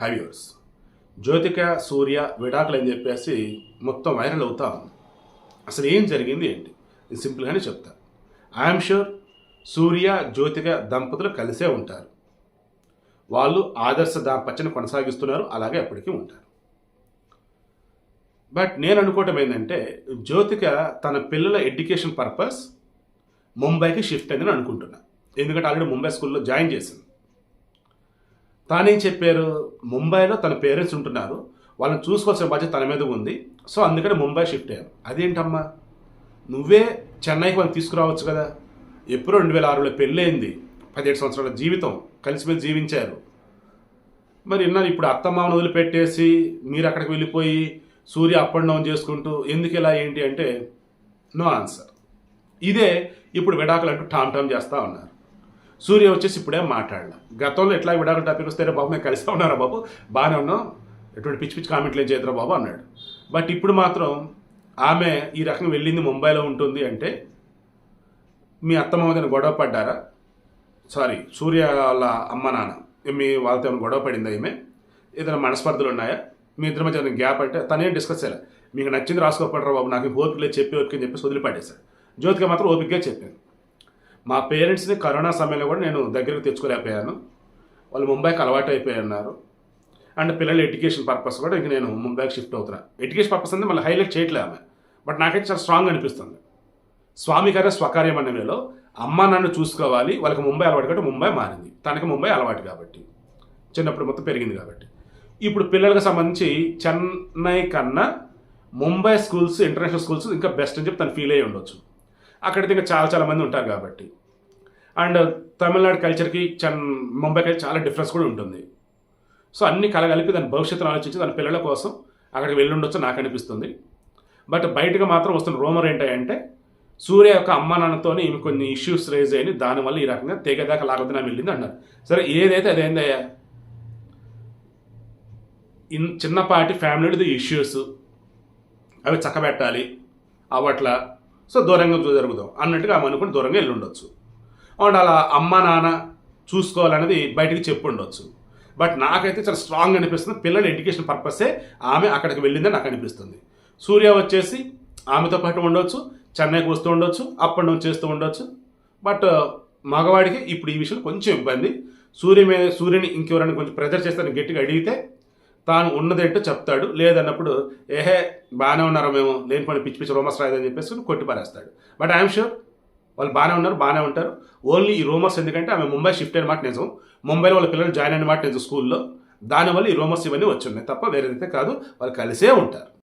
High హైవ్యూర్స్ Jyothika సూర్య విడాకులు అని చెప్పేసి మొత్తం వైరల్ అవుతా ఉంది. అసలు ఏం జరిగింది ఏంటి? ఇది సింపుల్గానే చెప్తా. ఐఎమ్ షూర్ సూర్య జ్యోతిక దంపతులు కలిసే ఉంటారు. వాళ్ళు ఆదర్శ దాంపత్యాన్ని కొనసాగిస్తున్నారు అలాగే అప్పటికీ ఉంటారు. బట్ నేను అనుకోవటం ఏంటంటే జ్యోతిక తన పిల్లల ఎడ్యుకేషన్ పర్పస్ ముంబైకి షిఫ్ట్ అయిందని అనుకుంటున్నా. ఎందుకంటే ఆల్రెడీ ముంబై స్కూల్లో జాయిన్ చేసింది. తానేం చెప్పారు? ముంబైలో తన పేరెంట్స్ ఉంటున్నారు. వాళ్ళని చూసుకోవాల్సిన బాధ్యత తన మీద ఉంది. సో అందుకని ముంబై షిఫ్ట్ అయ్యారు అదేంటమ్మా? నువ్వే చెన్నైకి వాళ్ళని తీసుకురావచ్చు కదా. ఎప్పుడో రెండు వేల ఆరులో పెళ్ళైంది. పదిహేడు సంవత్సరాల జీవితం. కలిసిమెలిసి జీవించారు. మరి ఇన్నాను ఇప్పుడు అత్తమామను వదిలిపెట్టేసి మీరు అక్కడికి వెళ్ళిపోయి సూర్య అప్ అండ్ డౌన్ చేసుకుంటూ ఎందుకు ఇలా ఏంటి అంటే నో ఆన్సర్. ఇదే ఇప్పుడు విడాకులు అంటూ టామ్ టామ్ చేస్తూ ఉన్నారు. సూర్య వచ్చేసి ఇప్పుడే మాట్లాడలే గతంలో ఎట్లా విడాకుల టాపిక్ వస్తే బాబు మేము కలిసి ఉన్నారా బాబు? బాగానే ఉన్నాం. ఎటువంటి పిచ్చి పిచ్చి కామెంట్లు ఏం చేద్దరా బాబు? అన్నాడు. బట్ ఇప్పుడు మాత్రం ఆమె ఈ రకంగా వెళ్ళింది ముంబైలో ఉంటుంది అంటే మీ అత్తమ్మ గొడవ పడ్డారా? సారీ సూర్య వాళ్ళ అమ్మ నాన్న మీ వాళ్ళతో ఏమైనా గొడవ పడిందా ఈమె? ఏదైనా మనస్పర్ధలు ఉన్నాయా? మీ ఇద్దరి మధ్య గ్యాప్ అంటే తనేం డిస్కస్ చేయాలి. మీకు నచ్చింది రాసుకోపడరా బాబు నాకు ఓపిక లేదు చెప్పి ఓపిక అని చెప్పేసి వదిలిపడేశాడు జ్యోతిక మాత్రం ఓపికగా చెప్పాను మా పేరెంట్స్ని కరోనా సమయంలో కూడా నేను దగ్గరకు తెచ్చుకోలేకపోయాను. వాళ్ళు ముంబైకి అలవాటు అయిపోయి ఉన్నారు అండ్ పిల్లల ఎడ్యుకేషన్ పర్పస్ కూడా ఇంక నేను ముంబైకి షిఫ్ట్ అవుతున్నా. ఎడ్యుకేషన్ పర్పస్ అంటే మళ్ళీ హైలైట్ చేయట్లే ఆమె. బట్ నాకైతే చాలా స్ట్రాంగ్ అనిపిస్తుంది. స్వామి గారి స్వకార్యం అనే వేలో అమ్మ నన్ను చూసుకోవాలి వాళ్ళకి ముంబై అలవాటు కాబట్టి ముంబై మారింది. తనకి ముంబై అలవాటు కాబట్టి. చిన్నప్పుడు మొత్తం పెరిగింది కాబట్టి. ఇప్పుడు పిల్లలకు సంబంధించి చెన్నై కన్నా ముంబై స్కూల్స్ ఇంటర్నేషనల్ స్కూల్స్ ఇంకా బెస్ట్ అని చెప్పి తను ఫీల్ అయ్యి ఉండొచ్చు. అక్కడ ఇంకా చాలా చాలా మంది ఉంటారు కాబట్టి. అండ్ తమిళనాడు కల్చర్కి చెన్ ముంబైకి చాలా డిఫరెన్స్ కూడా ఉంటుంది. సో అన్ని కలగలిపి దాని భవిష్యత్తును ఆలోచించి దాని పిల్లల కోసం అక్కడికి వెళ్ళి ఉండొచ్చు నాకు అనిపిస్తుంది. బట్ బయటకు మాత్రం వస్తున్న రూమర్ ఏంటంటే సూర్య యొక్క అమ్మా నాన్నతో ఈమె కొన్ని ఇష్యూస్ రేజ్ అయ్యి దానివల్ల ఈ రకంగా తెగదాకా లాగొద్దున వెళ్ళింది అన్నారు. సరే ఏదైతే అదేందయ్యా ఇన్ చిన్నపాటి ఫ్యామిలీ ఇష్యూస్. అవి చక్కబెట్టాలి. అవట్లా సో దూరంగా జరుగుదాం అన్నట్టుగా ఆమె అనుకుని దూరంగా వెళ్ళి ఉండొచ్చు అండ్ అలా అమ్మ నాన్న చూసుకోవాలనేది బయటికి చెప్పు ఉండొచ్చు బట్ నాకైతే చాలా స్ట్రాంగ్ అనిపిస్తుంది. పిల్లల ఎడ్యుకేషన్ పర్పసే ఆమె అక్కడికి వెళ్ళిందని నాకు అనిపిస్తుంది. సూర్య వచ్చేసి ఆమెతో పాటు ఉండొచ్చు చెన్నైకి వస్తూ ఉండొచ్చు అప్ అండ్ డౌన్ చేస్తూ ఉండొచ్చు. బట్ uh, మగవాడికి ఇప్పుడు ఈ విషయం కొంచెం ఇబ్బంది. సూర్య మీద సూర్యుని ఇంకెవరైనా కొంచెం ప్రెజర్ చేస్తాను గట్టిగా అడిగితే తాను ఉన్నదేంటో చెప్తాడు. లేదన్నప్పుడు ఏహే బాగానే ఉన్నారో మేము లేని పని పిచ్చి పిచ్చి రోమస్ రాదని చెప్పేసి కొట్టి పారేస్తాడు. బట్ ఐఎమ్ షూర్ వాళ్ళు బాగానే ఉన్నారు బాగానే ఉంటారు. ఓన్లీ ఈ రూమర్స్ ఎందుకంటే ఆమె ముంబై షిఫ్ట్ అయిన మాట నిజం. ముంబైలో వాళ్ళ పిల్లలు జాయిన్ అయిన మాట నిజం స్కూల్లో. దానివల్ల ఈ రూమర్స్ ఇవన్నీ వచ్చి ఉన్నాయి తప్ప వేరేదైతే కాదు వాళ్ళు కలిసే ఉంటారు.